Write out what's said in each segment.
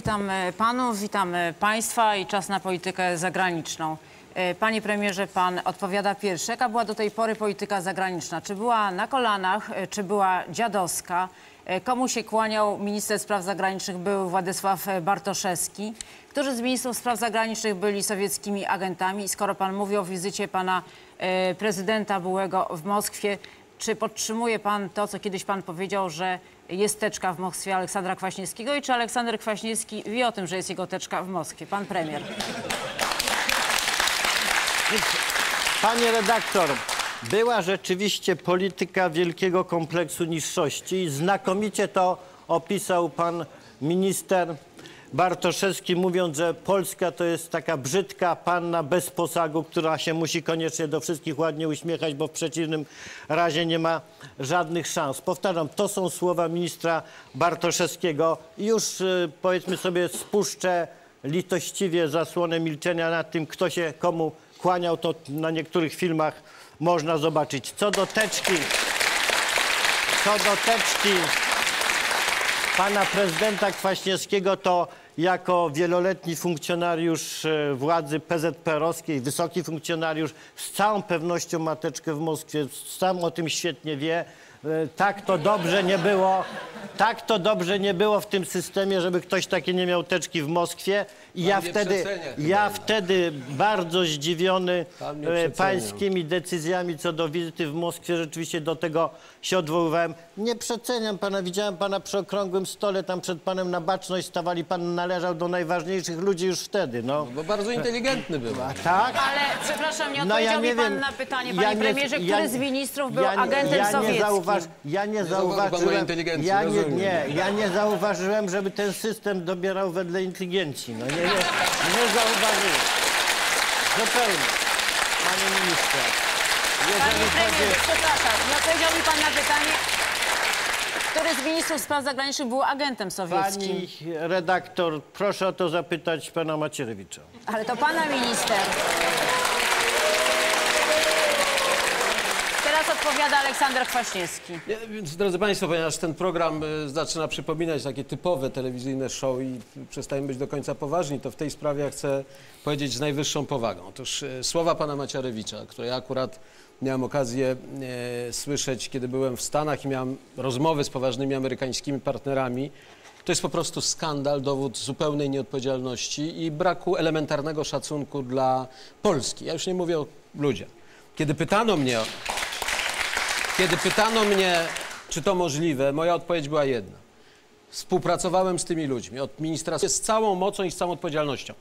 witam panów, witam państwa i czas na politykę zagraniczną. E, Panie premierze, pan odpowiada pierwszy. Jaka była do tej pory polityka zagraniczna? Czy była na kolanach, e, czy była dziadowska? E, Komu się kłaniał minister spraw zagranicznych był Władysław Bartoszewski? Którzy z ministrów spraw zagranicznych byli sowieckimi agentami? Skoro pan mówi o wizycie pana prezydenta byłego w Moskwie, czy podtrzymuje pan to, co kiedyś pan powiedział, że jest teczka w Moskwie Aleksandra Kwaśniewskiego i czy Aleksander Kwaśniewski wie o tym, że jest jego teczka w Moskwie? Pan premier. Panie redaktor, była rzeczywiście polityka wielkiego kompleksu niższości znakomicie to opisał pan minister Bartoszewski, mówiąc, że Polska to jest taka brzydka panna bez posagu, która się musi koniecznie do wszystkich ładnie uśmiechać, bo w przeciwnym razie nie ma żadnych szans. Powtarzam, to są słowa ministra Bartoszewskiego. Już y, powiedzmy sobie spuszczę litościwie zasłonę milczenia nad tym, kto się komu kłaniał, to na niektórych filmach można zobaczyć. Co do teczki, co do teczki pana prezydenta Kwaśniewskiego, to jako wieloletni funkcjonariusz e, władzy PZPR-owskiej, wysoki funkcjonariusz, z całą pewnością ma teczkę w Moskwie, sam o tym świetnie wie. E, Tak to dobrze nie było, tak to dobrze nie było w tym systemie, żeby ktoś taki nie miał teczki w Moskwie. I ja nie wtedy, ja wtedy bardzo zdziwiony nie e, pańskimi decyzjami co do wizyty w Moskwie, rzeczywiście do tego się odwoływałem. Nie przeceniam pana, widziałem pana przy okrągłym stole, tam przed panem na baczność stawali, pan należał do najważniejszych ludzi już wtedy, no. Bo bardzo inteligentny był. A tak? Ale przepraszam, nie No odpowiedział ja nie mi pan wiem. na pytanie, Ja panie nie- premierze, ja- który z ministrów był ja nie- agentem ja nie sowieckim? zauważ, ja nie, mojej zauważyłem, ja nie, nie, ja nie zauważyłem, żeby ten system dobierał wedle inteligencji. No nie, nie, nie zauważyłem. Zupełnie. Panie ministrze. Panie Jeżeli premierze, chodzi... przepraszam, nie odpowiedział mi pan na pytanie, który z ministrów spraw zagranicznych był agentem sowieckim? Pani redaktor, proszę o to zapytać pana Macierewicza. Ale to pana minister. Odpowiada Aleksander Kwaśniewski. Nie, więc, drodzy Państwo, ponieważ ten program y, zaczyna przypominać takie typowe telewizyjne show i przestajemy być do końca poważni, to w tej sprawie ja chcę powiedzieć z najwyższą powagą. Otóż y, słowa pana Maciarewicza, które ja akurat miałem okazję e, słyszeć, kiedy byłem w Stanach i miałem rozmowy z poważnymi amerykańskimi partnerami, to jest po prostu skandal, dowód zupełnej nieodpowiedzialności i braku elementarnego szacunku dla Polski. Ja już nie mówię o ludziach. Kiedy pytano mnie kiedy pytano mnie, czy to możliwe, moja odpowiedź była jedna. Współpracowałem z tymi ludźmi, od ministra z całą mocą i z całą odpowiedzialnością.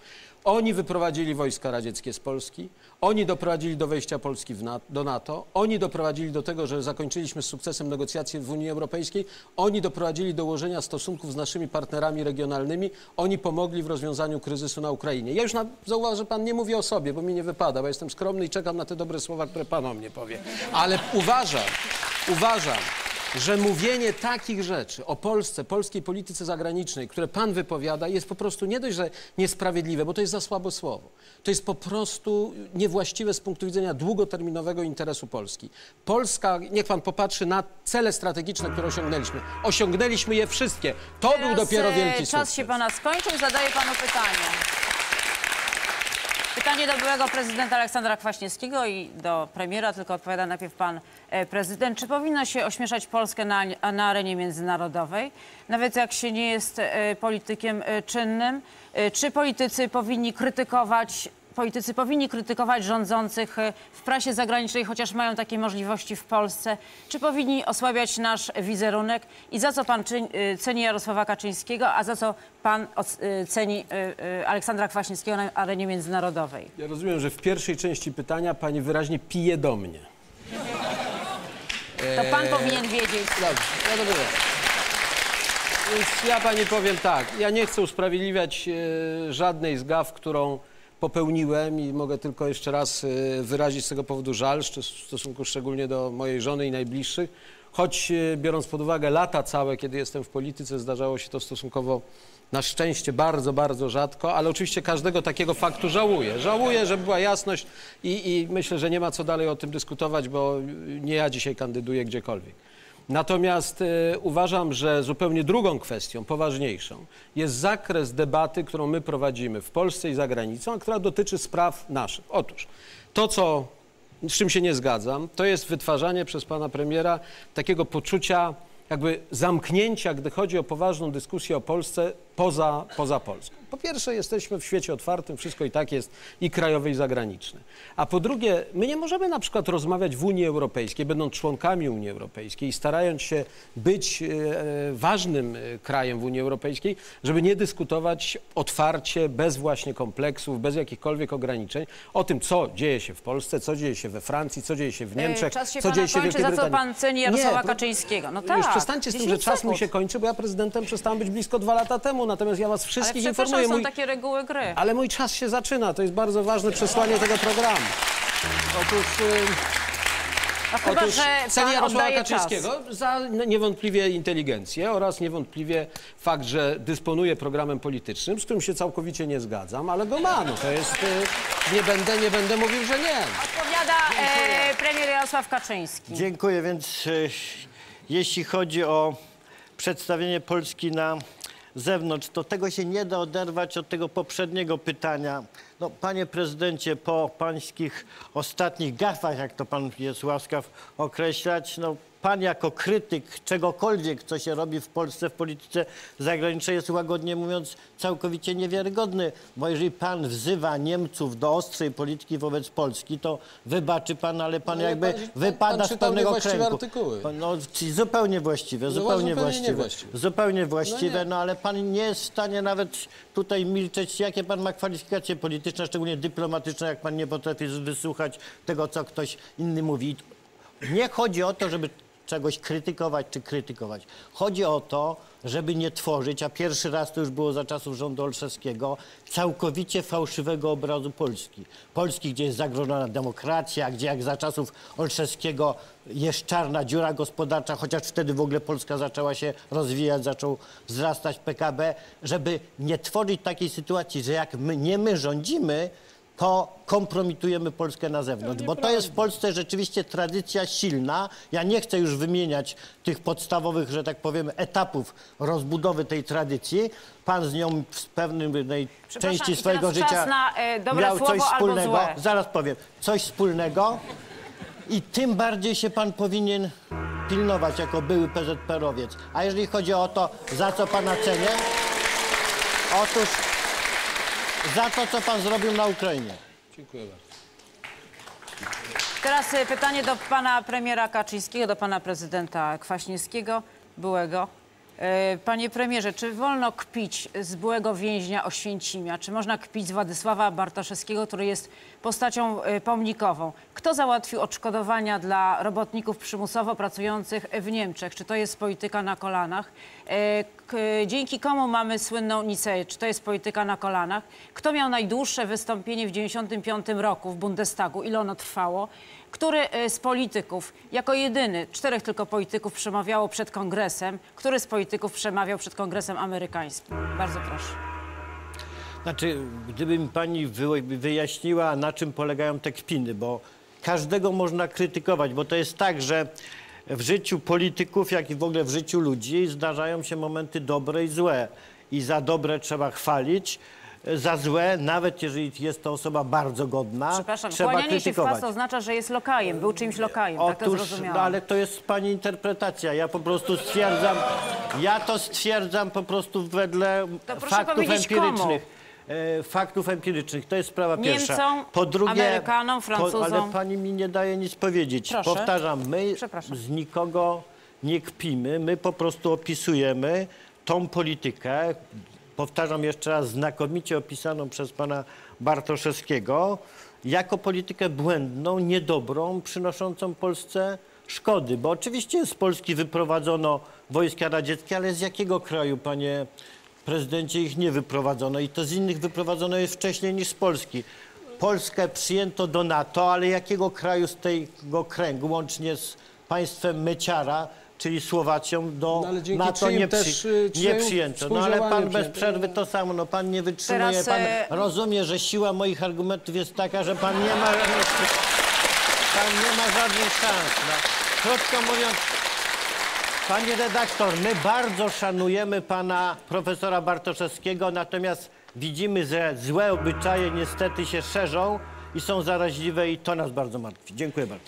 Oni wyprowadzili wojska radzieckie z Polski, oni doprowadzili do wejścia Polski w Na- do NATO, oni doprowadzili do tego, że zakończyliśmy z sukcesem negocjacje w Unii Europejskiej, oni doprowadzili do ułożenia stosunków z naszymi partnerami regionalnymi, oni pomogli w rozwiązaniu kryzysu na Ukrainie. Ja już na, zauważ, że pan nie mówi o sobie, bo mi nie wypada, bo jestem skromny i czekam na te dobre słowa, które pan o mnie powie. Ale uważam, uważam, że mówienie takich rzeczy o Polsce, polskiej polityce zagranicznej, które pan wypowiada, jest po prostu nie dość, że niesprawiedliwe, bo to jest za słabe słowo. To jest po prostu niewłaściwe z punktu widzenia długoterminowego interesu Polski. Polska, niech pan popatrzy na cele strategiczne, które osiągnęliśmy. Osiągnęliśmy je wszystkie. To był Teraz, dopiero e, wielki Czas sukces. się pana skończył, zadaję panu pytanie. Pytanie do byłego prezydenta Aleksandra Kwaśniewskiego i do premiera, tylko odpowiada najpierw pan e, prezydent. Czy powinno się ośmieszać Polskę na, na arenie międzynarodowej, nawet jak się nie jest e, politykiem e, czynnym? Czy politycy powinni krytykować Politycy powinni krytykować rządzących e, w prasie zagranicznej, chociaż mają takie możliwości w Polsce. Czy powinni osłabiać nasz wizerunek? I za co pan e, ceni Jarosława Kaczyńskiego, a za co pan e, ceni Aleksandra Kwaśniewskiego na arenie międzynarodowej? Ja rozumiem, że w pierwszej części pytania pani wyraźnie pije do mnie. To pan powinien wiedzieć. Dobrze, ja to wiem. Więc ja pani powiem tak, ja nie chcę usprawiedliwiać e, żadnej z gaw, którą popełniłem i mogę tylko jeszcze raz e, wyrazić z tego powodu żal, w stosunku szczególnie do mojej żony i najbliższych. Choć e, biorąc pod uwagę lata całe, kiedy jestem w polityce, zdarzało się to stosunkowo na szczęście bardzo, bardzo rzadko, ale oczywiście każdego takiego faktu żałuję. Żałuję, że była jasność i, i myślę, że nie ma co dalej o tym dyskutować, bo nie ja dzisiaj kandyduję gdziekolwiek. Natomiast e, uważam, że zupełnie drugą kwestią, poważniejszą, jest zakres debaty, którą my prowadzimy w Polsce i za granicą, a która dotyczy spraw naszych. Otóż to, co, z czym się nie zgadzam, to jest wytwarzanie przez pana premiera takiego poczucia jakby zamknięcia, gdy chodzi o poważną dyskusję o Polsce poza, poza Polską. Po pierwsze, jesteśmy w świecie otwartym, wszystko i tak jest i krajowe, i zagraniczne. A po drugie, my nie możemy na przykład rozmawiać w Unii Europejskiej, będąc członkami Unii Europejskiej i starając się być e, ważnym e, krajem w Unii Europejskiej, żeby nie dyskutować otwarcie, bez właśnie kompleksów, bez jakichkolwiek ograniczeń o tym, co dzieje się w Polsce, co dzieje się we Francji, co dzieje się w Niemczech, E, Czas się co dzieje się w Wielkiej za co Brytanii. pan ceni Jarosława Nie, Kaczyńskiego. No Już tak, przestańcie z tym, że 10 czas mój się sekund. kończy, bo ja prezydentem przestałem być blisko dwa lata temu, natomiast ja was wszystkich przepraszam, informuję. są Mój... takie reguły gry. Ale mój czas się zaczyna, to jest bardzo ważne przesłanie tego programu. Otóż, ym, A chyba, otóż że cenię pan Jarosława oddaje czas. Kaczyńskiego za niewątpliwie inteligencję oraz niewątpliwie fakt, że dysponuje programem politycznym, z którym się całkowicie nie zgadzam, ale go ma. No to jest, y, nie będę, nie będę mówił, że nie. Odpowiada e, premier Jarosław Kaczyński. Dziękuję, więc e, jeśli chodzi o przedstawienie Polski na zewnątrz, to tego się nie da oderwać od tego poprzedniego pytania. No, panie prezydencie, po pańskich ostatnich gafach, jak to pan jest łaskaw określać, no, pan jako krytyk czegokolwiek, co się robi w Polsce w polityce zagranicznej jest łagodnie mówiąc całkowicie niewiarygodny, bo jeżeli pan wzywa Niemców do ostrej polityki wobec Polski, to wybaczy pan, ale pan No, jakby pan- wypada pan z pewnego kręgu. artykuły. No, zupełnie właściwe, zupełnie, zupełnie właściwe. niewłaściwe. Zupełnie właściwe, nie. no ale pan nie jest w stanie nawet tutaj milczeć, jakie pan ma kwalifikacje polityczne, szczególnie dyplomatyczne, jak pan nie potrafi wysłuchać tego, co ktoś inny mówi. Nie chodzi o to, żeby czegoś krytykować czy krytykować. Chodzi o to, żeby nie tworzyć, a pierwszy raz to już było za czasów rządu Olszewskiego, całkowicie fałszywego obrazu Polski. Polski, gdzie jest zagrożona demokracja, gdzie jak za czasów Olszewskiego jest czarna dziura gospodarcza, chociaż wtedy w ogóle Polska zaczęła się rozwijać, zaczął wzrastać PKB, żeby nie tworzyć takiej sytuacji, że jak my, nie my rządzimy, to kompromitujemy Polskę na zewnątrz, bo to jest w Polsce rzeczywiście tradycja silna. Ja nie chcę już wymieniać tych podstawowych, że tak powiem, etapów rozbudowy tej tradycji. Pan z nią w pewnej części swojego życia na, e, miał coś wspólnego. Zaraz powiem, coś wspólnego i tym bardziej się pan powinien pilnować jako były PZPR-owiec. A jeżeli chodzi o to, za co pana cenię, otóż za to, co pan zrobił na Ukrainie. Dziękuję bardzo. Teraz e, pytanie do pana premiera Kaczyńskiego, do pana prezydenta Kwaśniewskiego, byłego. E, Panie premierze, czy wolno kpić z byłego więźnia Oświęcimia? Czy można kpić z Władysława Bartoszewskiego, który jest postacią e, pomnikową? Kto załatwił odszkodowania dla robotników przymusowo pracujących w Niemczech? Czy to jest polityka na kolanach? E, Dzięki komu mamy słynną Niceję? Czy to jest polityka na kolanach? Kto miał najdłuższe wystąpienie w 1995 roku w Bundestagu? Ile ono trwało? Który e, z polityków, jako jedyny, czterech tylko polityków przemawiało przed kongresem, który z polityków przemawiał przed kongresem amerykańskim? Bardzo proszę. Znaczy, gdyby mi pani wy, wyjaśniła, na czym polegają te kpiny, bo każdego można krytykować, bo to jest tak, że w życiu polityków, jak i w ogóle w życiu ludzi zdarzają się momenty dobre i złe. I za dobre trzeba chwalić, za złe, nawet jeżeli jest to osoba bardzo godna, Przepraszam, trzeba kłanianie się w krytykować. pas oznacza, że jest lokajem, był czymś lokajem, tak to Otóż, zrozumiałam. no ale to jest pani interpretacja. Ja po prostu stwierdzam, ja to stwierdzam po prostu wedle faktów powiedzieć, komu? empirycznych. E, faktów empirycznych. To jest sprawa pierwsza. Niemcom, Po drugie, Amerykanom, Francuzom. ale pani mi nie daje nic powiedzieć. Proszę. Powtarzam, my z nikogo nie kpimy, my po prostu opisujemy tą politykę, powtarzam jeszcze raz, znakomicie opisaną przez pana Bartoszewskiego, jako politykę błędną, niedobrą, przynoszącą Polsce szkody. Bo oczywiście z Polski wyprowadzono wojska radzieckie, ale z jakiego kraju, panie prezydencie, ich nie wyprowadzono? I to z innych wyprowadzono jest wcześniej niż z Polski. Polskę przyjęto do NATO, ale jakiego kraju z tego kręgu, łącznie z państwem Myciara, czyli Słowacją, do No, NATO nie, przy, y, nie przyjęto. No ale pan bez przerwy to samo, no pan nie wytrzymuje, Teraz, pan e, rozumie, że siła moich argumentów jest taka, że pan nie ma, pan nie ma żadnych szans. No. Krótko mówiąc, Pani redaktor, my bardzo szanujemy pana profesora Bartoszewskiego, natomiast widzimy, że złe obyczaje niestety się szerzą i są zaraźliwe i to nas bardzo martwi. Dziękuję bardzo.